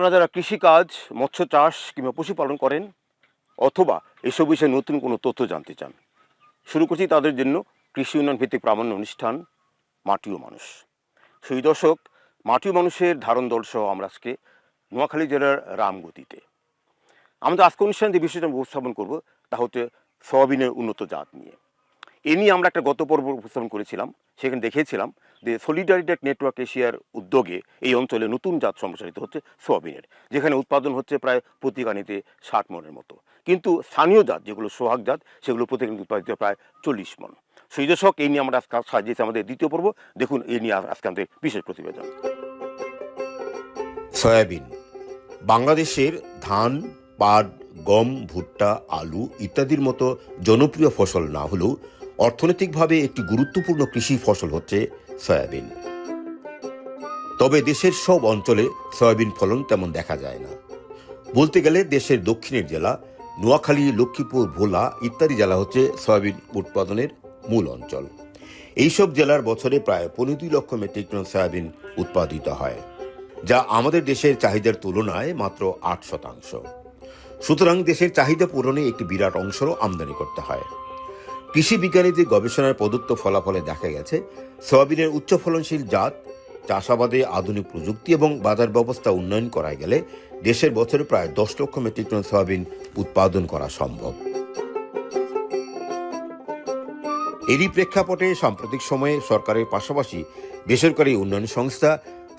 আপনারা যারা কৃষিকাজ, মৎস্য চাষ কিংবা পশুপালন করেন অথবা এসব বিষয়ে নতুন কোনো তথ্য জানতে চান, শুরু করছি তাদের জন্য কৃষি উন্নয়ন ভিত্তিক প্রামাণ্য অনুষ্ঠান মাটিও মানুষ। সেই দর্শক মাটিও মানুষের ধারণ দল সহ আমরা আজকে নোয়াখালী জেলার রামগতিতে। আমাদের আজকে অনুষ্ঠানে যে বিষয়টা উপস্থাপন করব, তা হচ্ছে সয়াবিনের উন্নত জাত নিয়ে। এ নিয়ে আমরা একটা গত পর্ব উপস্থাপন করেছিলাম, সেখানে দেখিয়েছিলাম যে সলিডারিটেক নেটওয়ার্ক এশিয়ার উদ্যোগে এই অঞ্চলে নতুন জাত সম্প্রসারিত হচ্ছে সোয়াবিনের, যেখানে উৎপাদন হচ্ছে প্রায় প্রতি গানিতে ষাট মনের মতো। কিন্তু স্থানীয় জাত, যেগুলো সোহাগ জাত, সেগুলো প্রতি উৎপাদিত প্রায় চল্লিশ মন। সেই দর্শক এই নিয়ে আমরা আজকে সাজিয়েছি আমাদের দ্বিতীয় পর্ব। দেখুন এই নিয়ে আজকে আমাদের বিশেষ প্রতিবেদন। সয়াবিন, বাংলাদেশের ধান, পাট, গম, ভুট্টা, আলু ইত্যাদির মতো জনপ্রিয় ফসল না হলেও অর্থনৈতিকভাবে একটি গুরুত্বপূর্ণ কৃষি ফসল হচ্ছে সয়াবিন। তবে দেশের সব অঞ্চলে সয়াবিন ফলন তেমন দেখা যায় না। বলতে গেলে দেশের দক্ষিণের জেলা, নোয়াখালী, লক্ষ্মীপুর, ভোলা ইত্যাদি জেলা হচ্ছে সয়াবিন উৎপাদনের মূল অঞ্চল। এইসব জেলার বছরে প্রায় পনেরো দুই লক্ষ মেট্রিক টন সয়াবিন উৎপাদিত হয়, যা আমাদের দেশের চাহিদার তুলনায় মাত্র আট শতাংশ। সুতরাং দেশের চাহিদা পূরণে একটি বিরাট অংশও আমদানি করতে হয়। কৃষি বিজ্ঞানীদের গবেষণার প্রদত্ত ফলাফলে দেখা গেছে, সয়াবিনের উচ্চ ফলনশীল জাত, চাষাবাদে আধুনিক প্রযুক্তি এবং বাজার ব্যবস্থা উন্নয়ন করা গেলে দেশের বছরে প্রায় দশ লক্ষ মেট্রিক টন সয়াবিন উৎপাদন করা সম্ভব। এরই প্রেক্ষাপটে সাম্প্রতিক সময়ে সরকারের পাশাপাশি বেসরকারি উন্নয়ন সংস্থা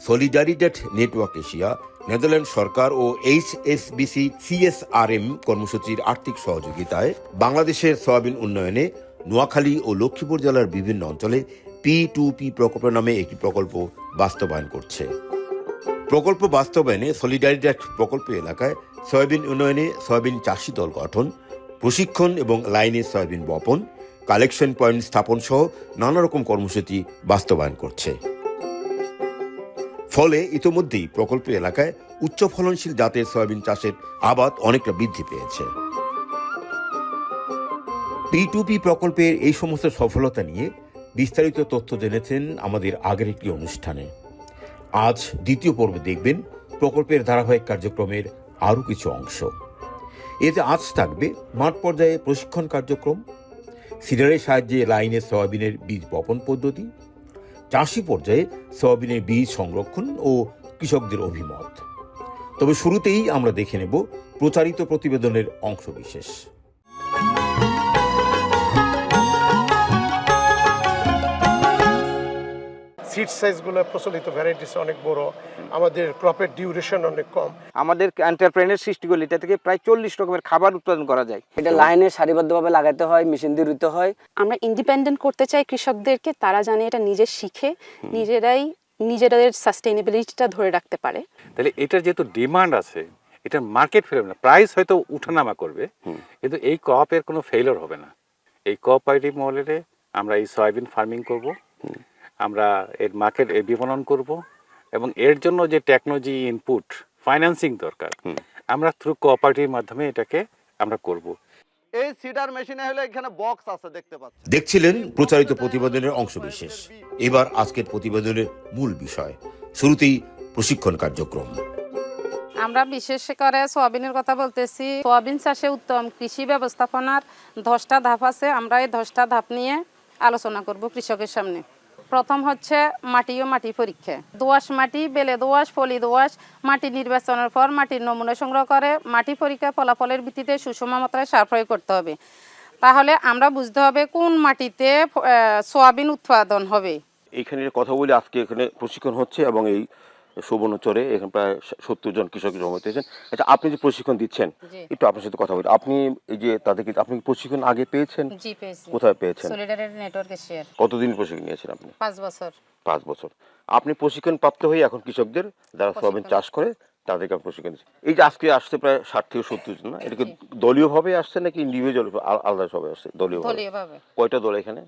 সলিডারিটেট নেটওয়ার্ক এশিয়া নেদারল্যান্ড সরকার ও এইচ এস বিসি সিএসআরএম কর্মসূচির আর্থিক সহযোগিতায় বাংলাদেশের সয়াবিন উন্নয়নে নোয়াখালী ও লক্ষ্মীপুর জেলার বিভিন্ন অঞ্চলে পি টু পি প্রকল্প নামে একটি প্রকল্প বাস্তবায়ন করছে। প্রকল্প বাস্তবায়নে সলিডারিটেট প্রকল্প এলাকায় সয়াবিন উন্নয়নে সয়াবিন চাষি দল গঠন, প্রশিক্ষণ এবং লাইনে সয়াবিন বপন, কালেকশন পয়েন্ট স্থাপন সহ নানা রকম কর্মসূচি বাস্তবায়ন করছে। ফলে ইতোমধ্যেই প্রকল্প এলাকায় উচ্চ ফলনশীল জাতের সয়াবিন চাষের আবাদ অনেকটা বৃদ্ধি পেয়েছে। পি প্রকল্পের এই সমস্ত সফলতা নিয়ে বিস্তারিত তথ্য জেনেছেন আমাদের আগের একটি অনুষ্ঠানে। আজ দ্বিতীয় পর্বে দেখবেন প্রকল্পের ধারাবাহিক কার্যক্রমের আরও কিছু অংশ। এতে আজ থাকবে মাঠ পর্যায়ে প্রশিক্ষণ কার্যক্রম, সিডারের সাহায্যে লাইনে সয়াবিনের বীজ বপন পদ্ধতি চাষি পর্যায়ে সয়াবিনের বীজ সংরক্ষণ ও কৃষকদের অভিমত। তবে শুরুতেই আমরা দেখে নেব প্রচারিত প্রতিবেদনের অংশবিশেষ। সিড সাইজগুলো প্রচলিত ভ্যারাইটিস অনেক বড় আমাদের ক্রপের ডিউরেশন অনেক কম। আমাদের এন্টারপ্রেনের সৃষ্টি করলে এটা থেকে প্রায় চল্লিশ রকমের খাবার উৎপাদন করা যায়। এটা লাইনে সারিবদ্ধভাবে লাগাতে হয় মেশিন দিয়ে রুইতে হয়। আমরা ইন্ডিপেন্ডেন্ট করতে চাই কৃষকদেরকে তারা জানে এটা নিজে শিখে নিজেরাই নিজেদের সাস্টেইনেবিলিটিটা ধরে রাখতে পারে। তাহলে এটার যেহেতু ডিমান্ড আছে এটার মার্কেট ফেলবে না প্রাইস হয়তো উঠানামা করবে কিন্তু এই ক্রপের কোনো ফেইলর হবে না। এই কোঅপারেটিভ মডেলে আমরা এই সয়াবিন ফার্মিং করব। আমরা এর মার্কেট বিপণন করব এবং এর জন্য যে টেকনোলজি ইনপুট ফাইন্যান্সিং দরকার আমরা থ্রু কোঅপারেটিভ মাধ্যমে এটাকে আমরা করব। এই সিডার মেশিনে হলে এখানে বক্স আছে দেখতে পাচ্ছেন। দেখছিলেন প্রচারিত প্রতিবেদনের অংশবিশেষ এবার আজকের প্রতিবেদনের মূল বিষয় শুরুতেই প্রশিক্ষণ কার্যক্রম। আমরা বিশেষ করে সোয়াবিনের কথা বলতেছি। সোয়াবিন চাষে উত্তম কৃষি ব্যবস্থাপনার দশটা ধাপ আছে। আমরা এই দশটা ধাপ নিয়ে আলোচনা করব কৃষকের সামনে। প্রথম হচ্ছে মাটি ও মাটি পরীক্ষা। দোআঁশ মাটি, বেলে দোআঁশ, ফলি দোআঁশ, মাটি নির্বাচনের পর মাটির নমুনা সংগ্রহ করে মাটি পরীক্ষা ফলাফলের ভিত্তিতে সুষম মাত্রায় সার প্রয়োগ করতে হবে। তাহলে আমরা বুঝতে হবে কোন মাটিতে সোয়াবিন উৎপাদন হবে। এইখানে কথা বলি আজকে এখানে প্রশিক্ষণ হচ্ছে এবং এই সুবর্ণচরে এখানে প্রায় সত্তর জন কৃষক জমা হয়েছেন আচ্ছা আপনি যে প্রশিক্ষণ দিচ্ছেন একটু আপনার সাথে কথা বলি। আপনি এই যে তাদেরকে আপনি প্রশিক্ষণ আগে পেয়েছেন? কোথায় পেয়েছেন? কতদিন প্রশিক্ষণ নিয়েছেন আপনি? পাঁচ বছর। পাঁচ বছর। আপনি প্রশিক্ষণ প্রাপ্ত হয়ে এখন কৃষকদের যারা সয়াবিন চাষ করে তাদেরকে আপনি প্রশিক্ষণ দিচ্ছেন। এই যে আজকে আসছে প্রায় ষাট থেকে সত্তর জন না? এটা কি দলীয়ভাবে আসছে নাকি ইন্ডিভিজুয়াল আলাদা সবাই আসছে? দলীয়ভাবে। কয়টা দল এখানে?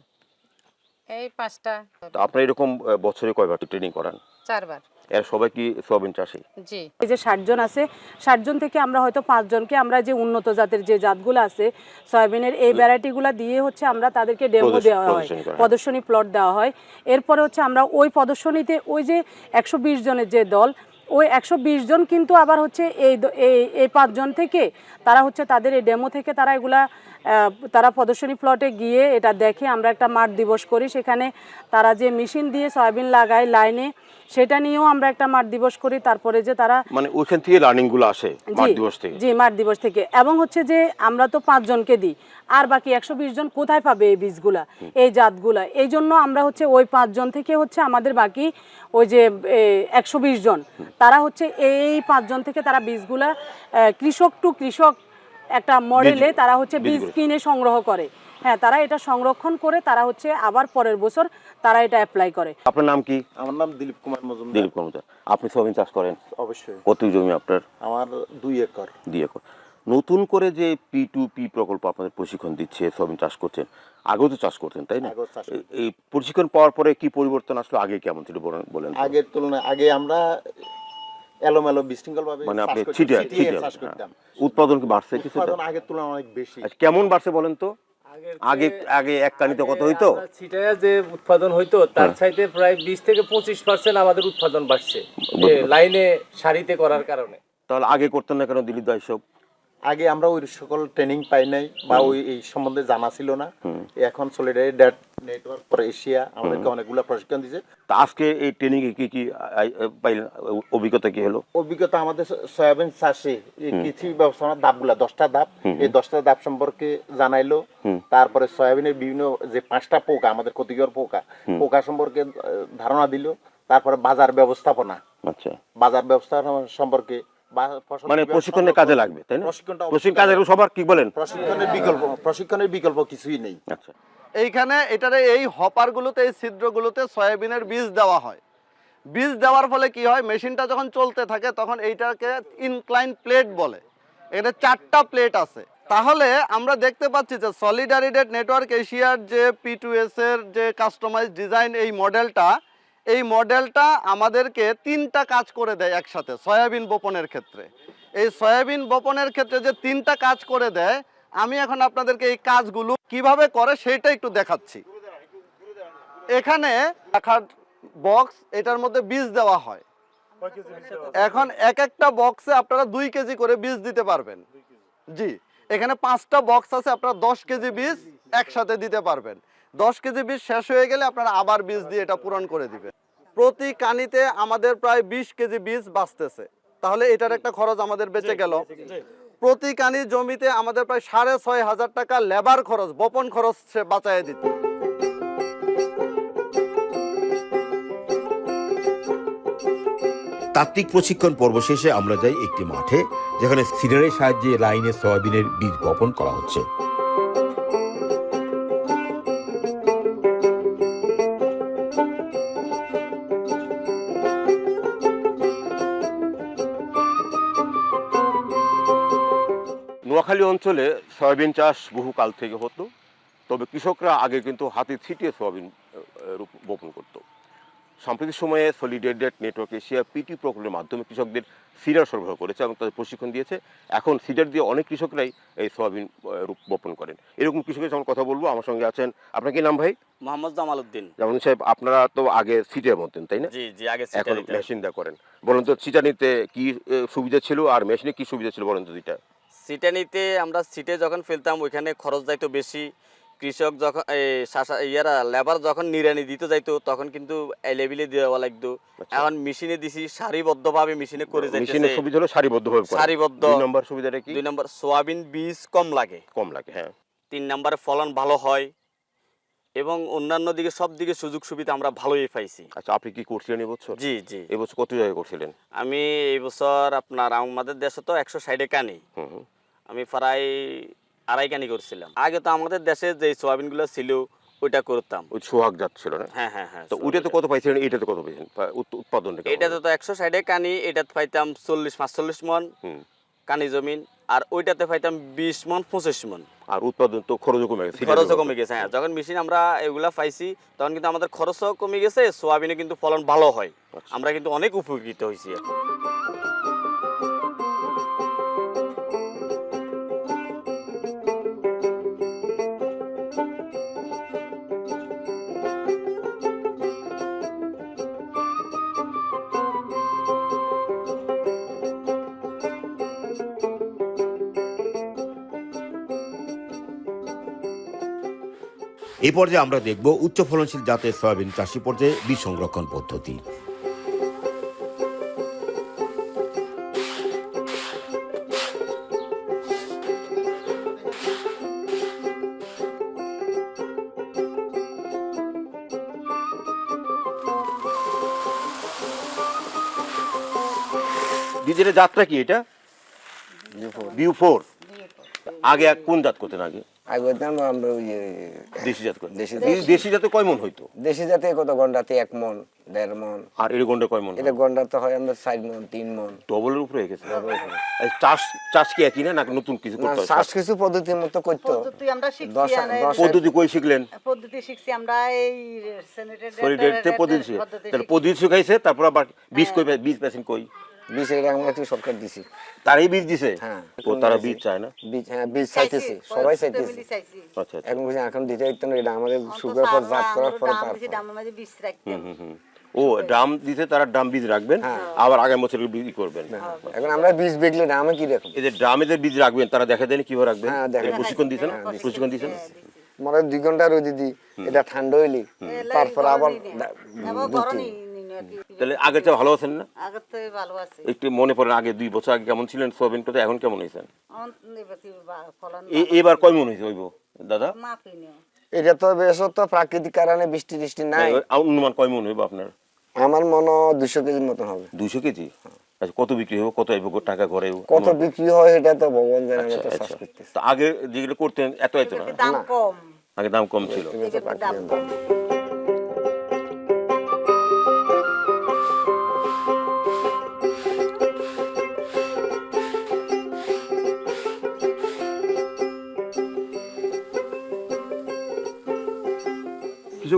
এই পাঁচটা। তো আপনার এরকম বছরে কয়বার ট্রেনিং করান? চারবার। এর সবাই কি সয়াবিন চাষে? জি। এই যে ষাটজন আছে ষাটজন থেকে আমরা হয়তো পাঁচজনকে আমরা যে উন্নত জাতের যে জাতগুলো আছে সয়াবিনের এই ভ্যারাইটিগুলো দিয়ে হচ্ছে আমরা তাদেরকে ডেমো দেওয়া হয় প্রদর্শনী প্লট দেওয়া হয়। এরপরে হচ্ছে আমরা ওই প্রদর্শনীতে ওই যে একশো বিশ জনের যে দল ওই একশো বিশ জন কিন্তু আবার হচ্ছে এই এই পাঁচজন থেকে তারা হচ্ছে তাদের এই ডেমো থেকে তারা এগুলা তারা প্রদর্শনী প্লটে গিয়ে এটা দেখে আমরা একটা মাঠ দিবস করি। সেখানে তারা যে মেশিন দিয়ে সয়াবিন লাগায় লাইনে সেটা নিয়েও আমরা একটা মাঠ দিবস করি তারপরে যে তারা মানে ওইখান থেকে লার্নিংগুলো আসে মাঠ দিবস থেকে? জি মাঠ দিবস থেকে। এবং হচ্ছে যে আমরা তো পাঁচজনকে দিই আর বাকি একশো বিশ জন কোথায় পাবে এই বীজগুলা এই জাতগুলা? এই জন্য আমরা হচ্ছে ওই পাঁচজন থেকে হচ্ছে আমাদের বাকি ওই যে একশো বিশ জন তারা হচ্ছে এই পাঁচজন থেকে তারা বীজগুলা কৃষক টু কৃষক একটা মডেলে তারা হচ্ছে বীজ কিনে সংগ্রহ করে। হ্যাঁ তারা এটা সংরক্ষণ করে তারা হচ্ছে আবার পরের বছর তারা এটা অ্যাপ্লাই করে। আপনার নাম কি? আমার নাম দিলীপ কুমার মজুমদার। দিলীপ কর্মচার আপনি সোয়াবিন চাষ করেন? অবশ্যই। কত জমি আপনার? আমার দুই একর। দিয়ে কর নতুন করে যে পি টু পি প্রকল্প আপনাদের প্রশিক্ষণ দিচ্ছে সোয়াবিন চাষ করছেন আগেও তো চাষ করতেন তাই না? এই- এই প্রশিক্ষণ পাওয়ার পরে কি পরিবর্তন আসলো? আগে কেমন ছিল বলেন- আগের তুলনায় আগে আমরা এলোমেলো বিশৃঙ্খল ভাবে মানে আপনি চাষ করতাম, ছিটে ছিটিয়ে চাষ হ্যাঁ। করতাম উৎপাদন কি বাড়ছে কিছু উৎপাদন আগের তুলনায় অনেক বেশি। আচ্ছা, কেমন বাড়ছে বলেন তো? আগে আগে এক কানিতে কত হইতো? ছিটায় যে উৎপাদন হইতো তার চাইতে প্রায় বিশ থেকে পঁচিশ পার্সেন্ট আমাদের উৎপাদন বাড়ছে লাইনে সারিতে করার কারণে। তাহলে আগে করতেন না কেন দিলীপ দায় এসব? আগে আমরা ওই সকল ট্রেনিং পাই নাই বা ওই এই সম্বন্ধে জানা ছিল না। এখন Solidaridad network for Asia আমাদেরকে অনেকগুলো প্রশিক্ষণ দিয়েছে তা আজকে এই ট্রেনিং এ কি কি পাইলেন অভিজ্ঞতা কি হলো? অভিজ্ঞতা আমাদের সয়াবিন চাষে এই কৃষি ব্যবস্থাপনার ধাপগুলা দশটা ধাপ। এই দশটা ধাপ সম্পর্কে জানাইলো। তারপরে সয়াবিনের বিভিন্ন যে পাঁচটা পোকা আমাদের ক্ষতিকর পোকা পোকা সম্পর্কে ধারণা দিল। তারপরে বাজার ব্যবস্থাপনা। আচ্ছা। বাজার ব্যবস্থাপনা সম্পর্কে মানে প্রশিক্ষণের কাজে লাগবে তাই না? প্রশিক্ষণটা প্রশিক্ষণ কাজে সবার কি বলেন? প্রশিক্ষণের বিকল্প প্রশিক্ষণের বিকল্প কিছুই নেই। আচ্ছা। এইখানে এটারে এই হপারগুলোতে এই ছিদ্রগুলোতে সয়াবিনের বীজ দেওয়া হয়। বীজ দেওয়ার ফলে কি হয় মেশিনটা যখন চলতে থাকে তখন এইটাকে ইনক্লাইন প্লেট বলে। এখানে চারটা প্লেট আছে। তাহলে আমরা দেখতে পাচ্ছি যে সলিডারিডেট নেটওয়ার্ক এশিয়ার যে পি টু এস এর যে কাস্টমাইজ ডিজাইন এই মডেলটা এই মডেলটা আমাদেরকে তিনটা কাজ করে দেয় একসাথে, সয়াবিন বপনের ক্ষেত্রে। এই সয়াবিন বপনের ক্ষেত্রে যে তিনটা কাজ করে দেয়, আমি এখন আপনাদেরকে এই কাজগুলো কীভাবে করে সেটা একটু দেখাচ্ছি। এখানে রাখার বক্স, এটার মধ্যে বীজ দেওয়া হয়। এখন এক একটা বক্সে আপনারা দুই কেজি করে বীজ দিতে পারবেন। জি, এখানে পাঁচটা বক্স আছে, আপনারা দশ কেজি বীজ একসাথে দিতে পারবেন। দশ কেজি বীজ শেষ হয়ে গেলে আপনারা আবার বীজ দিয়ে এটা পূরণ করে দিবে প্রতি কানিতে আমাদের প্রায় বিশ কেজি বীজ বাঁচতেছে। তাহলে এটার একটা খরচ আমাদের বেঁচে গেল। প্রতি কানি জমিতে আমাদের প্রায় সাড়ে ছয় হাজার টাকা লেবার খরচ, বপন খরচ সে বাঁচায় দিত। তাত্ত্বিক প্রশিক্ষণ পর্ব শেষে আমরা যাই একটি মাঠে, যেখানে সিডারের সাহায্যে লাইনে সয়াবিনের বীজ বপন করা হচ্ছে। নোয়াখালী অঞ্চলে সয়াবিন চাষ বহু কাল থেকে হতো তবে কৃষকরা আগে কিন্তু হাতে ছিটিয়ে সয়াবিন বপন করত। সাম্প্রতিক সময়ে সলিডেটেড নেটওয়ার্ক এশিয়া পিটি প্রকল্পের মাধ্যমে কৃষকদের সিডার সরবরাহ করেছে এবং তাদের প্রশিক্ষণ দিয়েছে। এখন সিডার দিয়ে অনেক কৃষকরাই এই সয়াবিন রূপ বপন করেন। এরকম কৃষকের সঙ্গে কথা বলব আমার সঙ্গে আছেন আপনার কি নাম ভাই? মোহাম্মদ জামাল উদ্দিন। যেমন সাহেব আপনারা তো আগে সিটের মতেন তাই না? জি জি আগে এখন মেশিন দা করেন। বলুন তো সিটা নিতে কি সুবিধা ছিল আর মেশিনে কি সুবিধা ছিল বলুন তো দুইটা। সিটে নিতে আমরা সিটে যখন ফেলতাম ওইখানে খরচ যাইতো বেশি। কৃষক যখন ইয়ারা লেবার যখন নিরানি দিতে যাইতো তখন কিন্তু এলেবিলে দেওয়া লাগতো। এখন মেশিনে দিছি সারিবদ্ধভাবে মেশিনে করে যাইতেছে। সুবিধা হলো সারিবদ্ধভাবে করা। সারিবদ্ধ। দুই নম্বর সুবিধাটা কি? দুই নম্বর সোয়াবিন বীজ কম লাগে। কম লাগে হ্যাঁ। তিন নম্বরে ফলন ভালো হয়। এবং অন্যান্য দিকে সব দিকে সুযোগ সুবিধা আমরা ভালোই পাইছি। আচ্ছা আপনি কি করছিলেন এবছর? জি জি। এবছর কত জায়গায় করছিলেন? আমি এই বছর আপনার আমাদের দেশে তো একশো ষাটে কানি। আমি প্রায় আড়াই কানি করছিলাম। আগে তো আমাদের দেশে যে সোয়াবিনগুলো ছিল ওইটা করতাম। ওই সোহাগ জাত ছিল না? হ্যাঁ হ্যাঁ হ্যাঁ তো ওইটাতে কত পাইছিলেন? এটাতে কত পাইছেন পা- উৎ- উৎপাদনটা এটাতে তো একশো ষাটে কানি এটাতে পাইতাম চল্লিশ পাঁচচল্লিশ মন। কানি জমিন আর ওইটাতে পাইতাম বিশ মন পঁচিশ মন। আর উৎপাদন তো খরচও কমে গেছে খরচও কমে গেছে হ্যাঁ। যখন মেশিন আমরা এগুলা পাইছি তখন কিন্তু আমাদের খরচও কমে গেছে সোয়াবিনে কিন্তু ফলন ভালো হয়। আচ্ছা। আমরা কিন্তু অনেক উপকৃত হয়েছি এই পর্যায়ে আমরা দেখব উচ্চ ফলনশীল জাতের সয়াবিন চাষি পর্যায়ে বীজ সংরক্ষণ পদ্ধতি। বীজের যাত্রা কি এটা? বিউ ফোর আগে এক কোন জাত করতেন আগে? আগে করতাম আমরা ওই দেশি জাত করতেন দেশি জাতে কয় মন হইতো? দেশি জাতে কত গন্ডাতে এক মন দেড় মন। আর এর গন্ডে কয় মন? এটা গন্ডাতে হয় আমরা চার মন তিন মন। ডবলের উপরে হয়ে গেছে। চাষ চাষ কি একই না? নাকি নতুন কিছু করতে হয়? শ্বাস কিছু পদ্ধতির মতো করতো। পদ্ধতি আমরা শিখছি কই শিখলেন? পদ্ধতি শিখছি আমরা এই sanitary সরি data- ডেটতে পদ্ধতি তাহলে পদ্ধতি শিখাইছে তারপর আবার বীজ কই পে- বীজ পেছেন কই? বীজ এটা আমরা একটু সরকার দিছি। তারাই বীজ দিছে? হ্যাঁ। ও তারা বীজ চায় না? বীজ হ্যাঁ বীজ চাইতেছে। সবাই চাইতেছে। আচ্ছা আচ্ছা। এখন বলছি এখন দিতে হইতো না এটা আমাদের সুগার পর জাত করার পরে রাখতেন। হুম, হুম। ও ড্রাম দিতে তারা ড্রাম বীজ রাখবেন? হ্যাঁ। আবার আগামী বছর বীজ করবেন। এখন আমরা বীজ বেগলে দামে কি রকম এই যে ড্রামে যে বীজ রাখবেন তারা দেখা দেন কীভাবে রাখবেন? হ্যাঁ। প্রশিক্ষণ দিয়েছেন হ্যাঁ, প্রশিক্ষণ দিয়েছেন মনে হয় দুই ঘণ্টা রোদ দিদি এটা ঠান্ডা হইলি তারপর আবার তাহলে আগের চেয়ে ভালো আছেন না? আগের থেকে ভালো আছে। একটু মনে পড়েন আগে দুই বছর আগে কেমন ছিলেন? সোয়াবিন করতে এখন কেমন হয়েছেন আমার এবার কয় মন হয়েছে হইব? দাদা? এটা তো বেশ তো প্রাকৃতিক কারণে বৃষ্টি টিষ্টি নাই। অনুমান কয় মন হইব আপনার? আমার মনে হয় দুশো কেজির মতন হবে। দুইশো কেজি? আচ্ছা কত বিক্রি হবে কত আইব টাকা ঘরে কত বিক্রি হয় এটা তো ভগবান জানে আচ্ছা আমরা তো চাষ আচ্ছা করতেছি। তো আগে যেগুলো করতেন এত এত না? দাম কম? আগে দাম কম ছিল। দাম কম?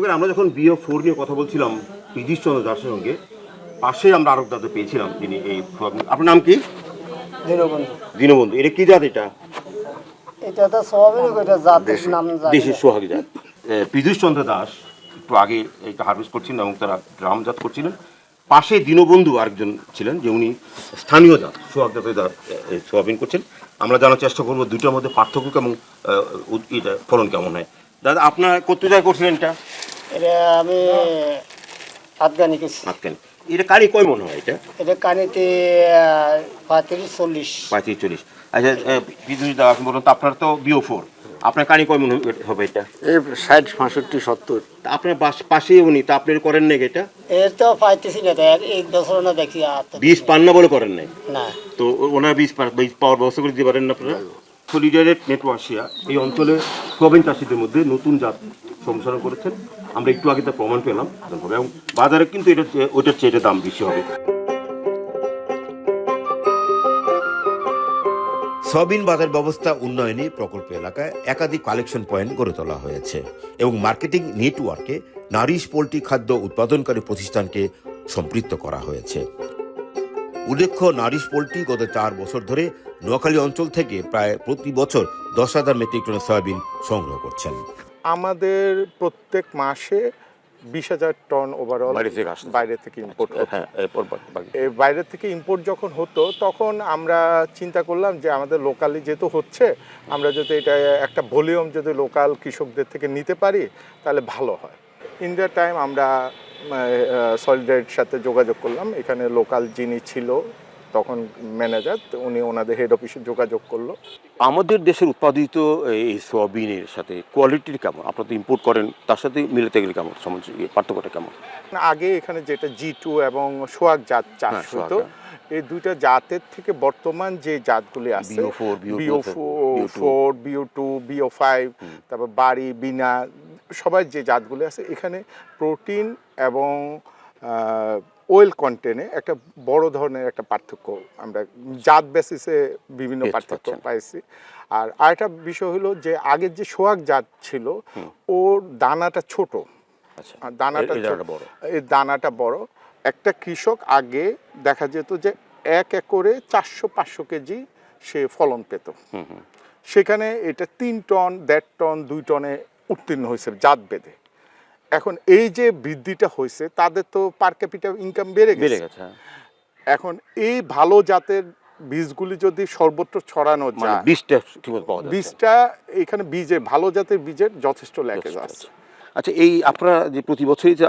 কৃষকের আমরা যখন বিও ফোর নিয়ে কথা বলছিলাম পীযুষ চন্দ্র দাসের সঙ্গে পাশে আমরা আরও দাদা পেয়েছিলাম তিনি এই আপনার নাম কি? দীনবন্ধু। এটা কি জাত এটা? এটা তো সবাই এটা জাতের নাম দেশের সোহাগী জাত। পীযুষ চন্দ্র দাস একটু আগে এটা হারভেস্ট করছিলেন এবং তারা গ্রাম জাত করছিলেন। পাশে দীনবন্ধু আরেকজন ছিলেন যে উনি স্থানীয় জাত সোহাগ জাতের জাত সোয়াবিন করছেন। আমরা জানার চেষ্টা করব দুটোর মধ্যে পার্থক্য কেমন ফলন কেমন হয়। দাদা আপনার কত জায়গায় করছিলেন এটা? এটা আমি আফগানি কিছু। আজকাল এটা কারি কয় মনে হয় এটা? এটা কানিতে পঁয়ত্রিশ চল্লিশ। পঁয়ত্রিশ চল্লিশ। আচ্ছা বিদ্যুৎ দাদা আপনি বলুন তো আপনার তো বিও ফোর। আপনার কারি কয় মনে হবে এটা? এই ষাট পঁয়ষট্টি সত্তর। তা আপনার পাশ- পাশেই উনি তা আপনি করেন নাকি এটা? এর তো পাইতেছি না দেখ এক বছর না দেখি আর বীজ পান না বলে করেন নাই? না। তো ও- ওনার বীজ বীজ পাওয়ার ব্যবস্থা করে দিতে পারেন না আপনারা? সলিডারেট নেটওয়ার্সিয়া এই অঞ্চলে সোয়াবিন চাষিদের মধ্যে নতুন জাত সংশোধন করেছেন। আমরা একটু আগে তার প্রমাণ পেলাম এবং বাজারে কিন্তু এটা, ওইটার চেয়ে দাম বেশি হবে। সয়াবিন বাজার ব্যবস্থা উন্নয়নে প্রকল্প এলাকায় একাধিক কালেকশন পয়েন্ট গড়ে তোলা হয়েছে এবং মার্কেটিং নেটওয়ার্কে নারিশ পোলট্রি খাদ্য উৎপাদনকারী প্রতিষ্ঠানকে সম্পৃক্ত করা হয়েছে। উল্লেখ্য, নারিশ পোলট্রি গত চার বছর ধরে নোয়াখালী অঞ্চল থেকে প্রায় প্রতি বছর দশ হাজার মেট্রিক টন সয়াবিন সংগ্রহ করছেন। আমাদের প্রত্যেক মাসে বিশ হাজার টন ওভারঅল বাইরে থেকে আসছে। বাইরে থেকে ইম্পোর্ট হ্যাঁ। বাইরে থেকে ইম্পোর্ট যখন হতো তখন আমরা চিন্তা করলাম যে আমাদের লোকালি যেহেতু হচ্ছে আমরা যদি এটা একটা ভলিউম যদি লোকাল কৃষকদের থেকে নিতে পারি তাহলে ভালো হয় ইন দ্য টাইম আমরা সলিডারিটির সাথে যোগাযোগ করলাম এখানে লোকাল যিনি ছিল তখন ম্যানেজার উনি ওনাদের হেড অফিসে যোগাযোগ করল আমাদের দেশের উৎপাদিত এই সোয়াবিনের সাথে কোয়ালিটির কেমন? আপনারা তো ইম্পোর্ট করেন তার সাথে মিলাতে গেলে কেমন? সমস্যা পার্থক্যটা কেমন? আগে এখানে যেটা জি টু এবং সোয়াগ জাত চাষ হ্যাঁ, হতো। এই দুইটা জাতের থেকে বর্তমান যে জাতগুলি আছে BO4, BO2, BO four BO two BO five তারপর বাড়ি বিনা সবাই যে জাতগুলি আছে এখানে প্রোটিন এবং ওয়েল কন্টেন্টে একটা বড় ধরনের একটা পার্থক্য আমরা জাত বেসিসে বিভিন্ন পার্থক্য পাইছি। আর আরেকটা বিষয় হলো যে আগের যে সোয়াগ জাত ছিল ওর দানাটা ছোট। আচ্ছা। দানাটা বড়। এই দানাটা বড়। একটা কৃষক আগে দেখা যেত যে এক একরে চারশো পাঁচশো কেজি সে ফলন পেত। সেখানে এটা তিন টন দেড় টন দুই টনে উত্তীর্ণ হয়েছে জাত বেঁধে। এখন এই যে বৃদ্ধিটা হয়েছে তাদের তো পার ক্যাপিটাল ইনকাম বেড়ে গেছে হ্যাঁ। এখন এই ভালো জাতের বীজগুলি যদি সর্বত্র ছড়ানো মানে যায় বীজটা বীজটা এখানে বীজে ভালো জাতের বীজের যথেষ্ট ল্যাকেজ যথেষ্ট আছে। আচ্ছা এই আপনারা যে প্রতি বছরই যে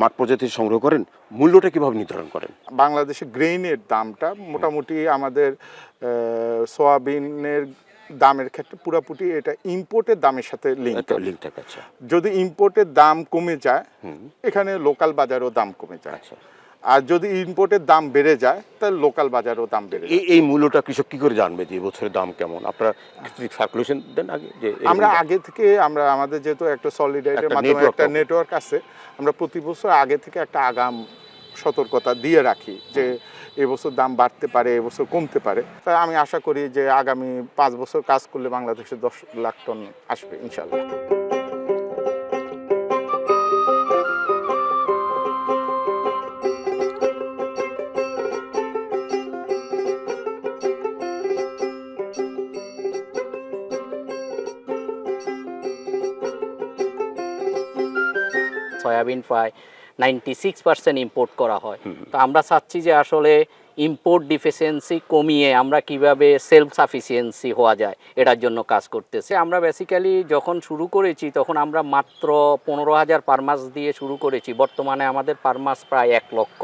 মাঠ পর্যায়ে সংগ্রহ করেন মূল্যটা কীভাবে নির্ধারণ করেন বাংলাদেশে গ্রেইনের দামটা মোটামুটি আমাদের সয়াবিনের দামের ক্ষেত্রে পুরাপুরি এটা ইম্পোর্টের দামের সাথে লিঙ্ক লিঙ্ক থাকে আচ্ছা। যদি ইম্পোর্টের দাম কমে যায় এখানে লোকাল বাজারও দাম কমে যায়। আচ্ছা। আর যদি ইম্পোর্টের দাম বেড়ে যায় তাহলে লোকাল বাজারও দাম বেড়ে যায়। এই এই মূল্যটা কৃষক কি করে জানবে যে বছরের দাম কেমন? আপনারা সার্কুলেশন দেন আগে যে আমরা আগে থেকে আমরা আমাদের যেহেতু একটা সলিডাইটের মাধ্যমে একটা নেটওয়ার্ক আছে আমরা প্রতি বছর আগে থেকে একটা আগাম সতর্কতা দিয়ে রাখি যে এবছর দাম বাড়তে পারে, এবছর কমতে পারে। তাই আমি আশা করি যে আগামী পাঁচ বছর কাজ করলে বাংলাদেশে দশ লাখ টন আসবে ইনশাল্লাহ সয়াবিন প্রায় নাইনটি সিক্স পার্সেন্ট ইম্পোর্ট করা হয়। তো আমরা চাচ্ছি যে আসলে ইম্পোর্ট ডিফিসিয়েন্সি কমিয়ে আমরা কীভাবে সেলফ সাফিসিয়েন্সি হওয়া যায় এটার জন্য কাজ করতেছি। আমরা বেসিক্যালি যখন শুরু করেছি তখন আমরা মাত্র পনেরো হাজার পার মাস দিয়ে শুরু করেছি। বর্তমানে আমাদের পারমাস প্রায় এক লক্ষ।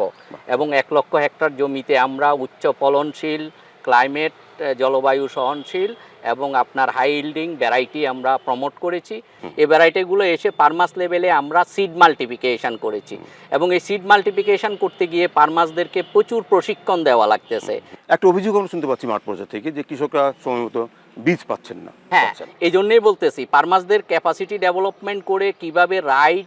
এবং এক লক্ষ হেক্টর জমিতে আমরা উচ্চ ফলনশীল ক্লাইমেট জলবায়ু সহনশীল এবং আপনার হাই ইল্ডিং ভ্যারাইটি আমরা প্রমোট করেছি। এই ভ্যারাইটিগুলো এসে পারমাস লেভেলে আমরা সিড মাল্টিপ্লিকেশন করেছি। এবং এই সিড মাল্টিপ্লিকেশন করতে গিয়ে পারমাসদেরকে প্রচুর প্রশিক্ষণ দেওয়া লাগতেছে। একটা অভিযোগ আমরা শুনতে পাচ্ছি মাঠ পর্যায়ে থেকে যে কৃষকরা সময় মতো বীজ পাচ্ছেন না হ্যাঁ। এই জন্যই বলতেছি ফার্মাসদের ক্যাপাসিটি ডেভেলপমেন্ট করে কীভাবে রাইট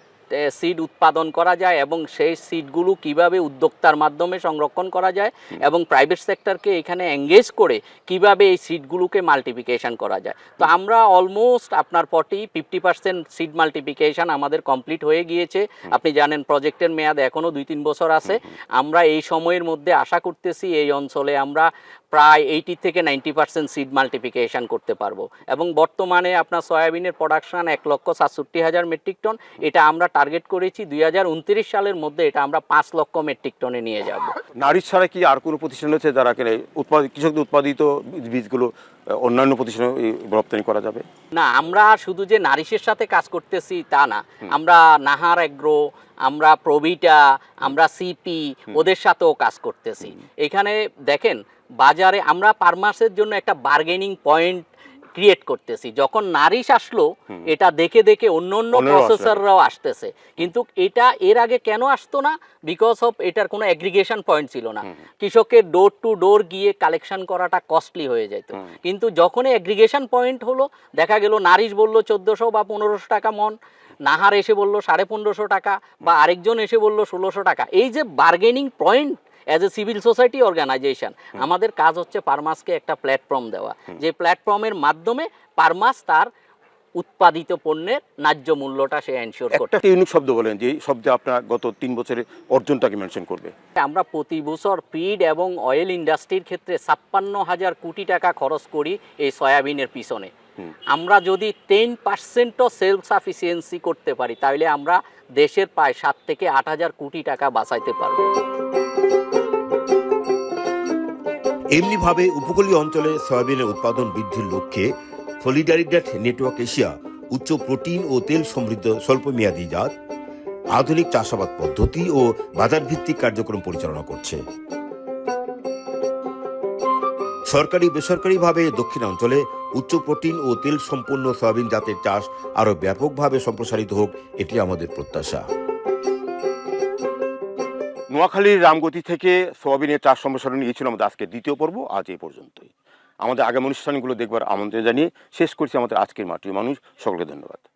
সিড উৎপাদন করা যায় এবং সেই সিডগুলো কীভাবে উদ্যোক্তার মাধ্যমে সংরক্ষণ করা যায় এবং প্রাইভেট সেক্টরকে এখানে এঙ্গেজ করে কীভাবে এই সিডগুলোকে মাল্টিপ্লিকেশন করা যায়। তো আমরা অলমোস্ট আপনার forty fifty percent seed multiplication আমাদের কমপ্লিট হয়ে গিয়েছে। আপনি জানেন প্রজেক্টের মেয়াদ এখনও দুই তিন বছর আছে। আমরা এই সময়ের মধ্যে আশা করতেছি এই অঞ্চলে আমরা প্রায় এইটি থেকে নাইনটি পার্সেন্ট সিড মাল্টিপ্লিকেশান করতে পারব। এবং বর্তমানে আপনার সয়াবিনের প্রোডাকশান এক লক্ষ সাতষট্টি হাজার মেট্রিক টন এটা আমরা টার্গেট করেছি দুই হাজার উনত্রিশ সালের মধ্যে, এটা আমরা পাঁচ লক্ষ মেট্রিক টনে নিয়ে যাব। নারী ছাড়া কি আর কোনো প্রতিষ্ঠান রয়েছে যারা কিনে উৎপাদিত কৃষকদের উৎপাদিত বীজগুলো অন্যান্য প্রতিষ্ঠানে রপ্তানি করা যাবে? না আমরা শুধু যে নারিশের সাথে কাজ করতেছি তা না। আমরা নাহার এগ্রো আমরা প্রবিটা আমরা সিপি ওদের সাথেও কাজ করতেছি। এখানে দেখেন বাজারে আমরা পারমাসের জন্য একটা বার্গেনিং পয়েন্ট ক্রিয়েট করতেছি। যখন নারিশ আসলো এটা দেখে দেখে অন্য অন্য প্রসেসররাও আসতেছে। কিন্তু এটা এর আগে কেন আসতো না? বিকজ অফ এটার কোনো অ্যাগ্রিগেশন পয়েন্ট ছিল না। কৃষকের ডোর টু ডোর গিয়ে কালেকশন করাটা কস্টলি হয়ে যেত কিন্তু যখনই অ্যাগ্রিগেশন পয়েন্ট হলো দেখা গেল নারিশ বলল চোদ্দোশো বা পনেরোশো টাকা মন নাহার এসে বলল সাড়ে পনেরোশো টাকা বা আরেকজন এসে বলল ষোলোশো টাকা। এই যে bargaining point as a civil society organisation আমাদের কাজ হচ্ছে পারমাসকে একটা প্ল্যাটফর্ম দেওয়া। যে প্ল্যাটফর্মের মাধ্যমে পারমাস তার উৎপাদিত পণ্যের ন্যায্য মূল্যটা সে এনশিওর করতে একটা ইউনিক শব্দ বলেন যে শব্দে আপনার গত তিন বছরের অর্জনটাকে মেনশন করবে। আমরা প্রতি বছর ফিড এবং অয়েল ইন্ডাস্ট্রির ক্ষেত্রে ছাপ্পান্ন হাজার কোটি টাকা খরচ করি এই সয়াবিনের পিছনে। আমরা যদি টেন পার্সেন্টও সেলফ সাফিসিয়েন্সি করতে পারি তাহলে আমরা দেশের প্রায় সাত থেকে আট হাজার কোটি টাকা বাঁচাইতে পারব। এমনিভাবে উপকূলীয় অঞ্চলে সয়াবিনের উৎপাদন বৃদ্ধির লক্ষ্যে সলিডারিডেট নেটওয়ার্ক এশিয়া উচ্চ প্রোটিন ও তেল সমৃদ্ধ স্বল্পমেয়াদী জাত, আধুনিক চাষাবাদ পদ্ধতি ও বাজার ভিত্তিক কার্যক্রম পরিচালনা করছে। সরকারি বেসরকারিভাবে দক্ষিণাঞ্চলে উচ্চ প্রোটিন ও তেল সম্পন্ন সয়াবিন জাতের চাষ আরও ব্যাপকভাবে সম্প্রসারিত হোক, এটি আমাদের প্রত্যাশা। নোয়াখালীর রামগতি থেকে সোয়াবিনের চাষ সম্প্রসারণ নিয়েছিল আমাদের আজকের দ্বিতীয় পর্ব। আজ এই পর্যন্তই। আমাদের আগামী অনুষ্ঠানগুলো দেখবার আমন্ত্রণ জানিয়ে শেষ করছি আমাদের আজকের মাটির মানুষ। সকলকে ধন্যবাদ।